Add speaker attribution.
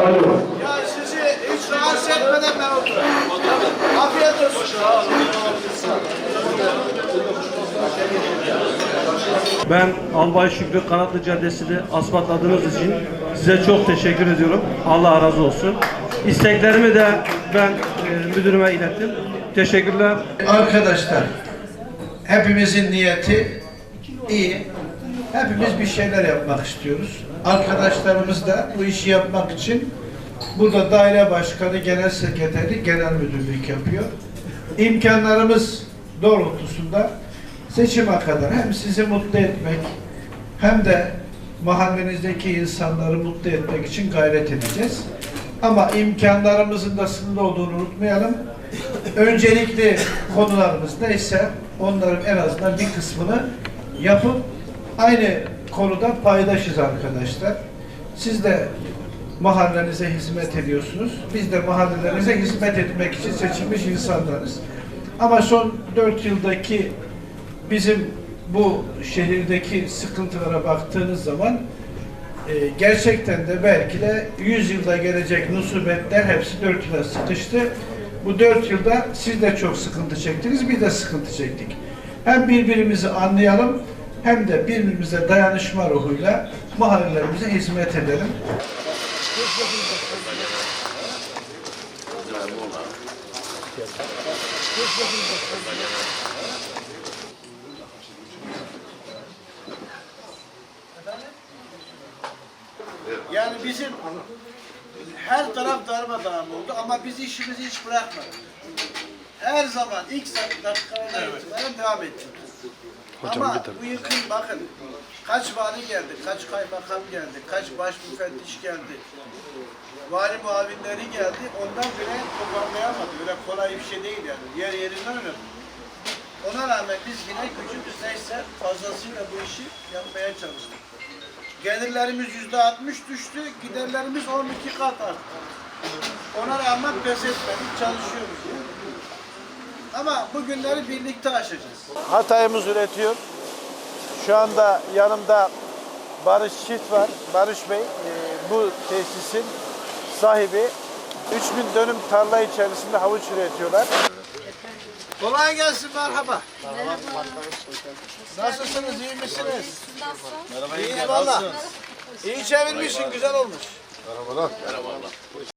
Speaker 1: Alo.
Speaker 2: Ya sizi hiç rahatsız etmeden ben oturayım. Afiyet olsun.
Speaker 3: Ben Albay Şükrü Kanatlı Caddesi'de asfaltladığınız için size çok teşekkür ediyorum. Allah razı olsun. İsteklerimi de ben e, müdürüme ilettim. Teşekkürler.
Speaker 2: Arkadaşlar, hepimizin niyeti iyi. Hepimiz bir şeyler yapmak istiyoruz. Arkadaşlarımız da bu işi yapmak için burada daire başkanı, genel sekreteri, genel müdürlük yapıyor. İmkanlarımız doğrultusunda seçime kadar hem sizi mutlu etmek hem de mahallenizdeki insanları mutlu etmek için gayret edeceğiz. Ama imkanlarımızın da sınırlı olduğunu unutmayalım. Öncelikli konularımız neyse onların en azından bir kısmını yapıp aynı konuda paydaşız arkadaşlar. Siz de mahallenize hizmet ediyorsunuz. Biz de mahallelerimize hizmet etmek için seçilmiş insanlarız. Ama son dört yıldaki bizim bu şehirdeki sıkıntılara baktığınız zaman e, gerçekten de belki de 100 yılda gelecek nusubetler hepsi 4 yıla sıkıştı. Bu 4 yılda siz de çok sıkıntı çektiniz, biz de sıkıntı çektik. Hem birbirimizi anlayalım hem de birbirimize dayanışma ruhuyla mahallelerimize hizmet edelim. Yani bizim her taraf darmadağın oldu ama biz işimizi hiç bırakmadık. Her zaman ilk dakikalardan itibaren devam ettik. Ama bu yıkım bakın kaç vali geldi, kaç kaymakam geldi, kaç baş müfettiş geldi, vali muavinleri geldi. Ondan bile toparlayamadı. Öyle kolay bir şey değil yani. Yer yerinden oynadı. Ona rağmen biz yine gücümüz neyse fazlasıyla bu işi yapmaya çalıştık. Gelirlerimiz yüzde 60 düştü, giderlerimiz 12 kat arttı. Ona rağmen pes etmedik, çalışıyoruz. Ama bu günleri birlikte aşacağız. Hatay'ımız üretiyor. Şu anda yanımda Barış Çift var. Barış Bey e, bu tesisin sahibi. 3000 dönüm tarla içerisinde havuç üretiyorlar. Kolay gelsin merhaba. Nasılsınız iyi misiniz? İyi valla. İyi çevirmişsin güzel olmuş.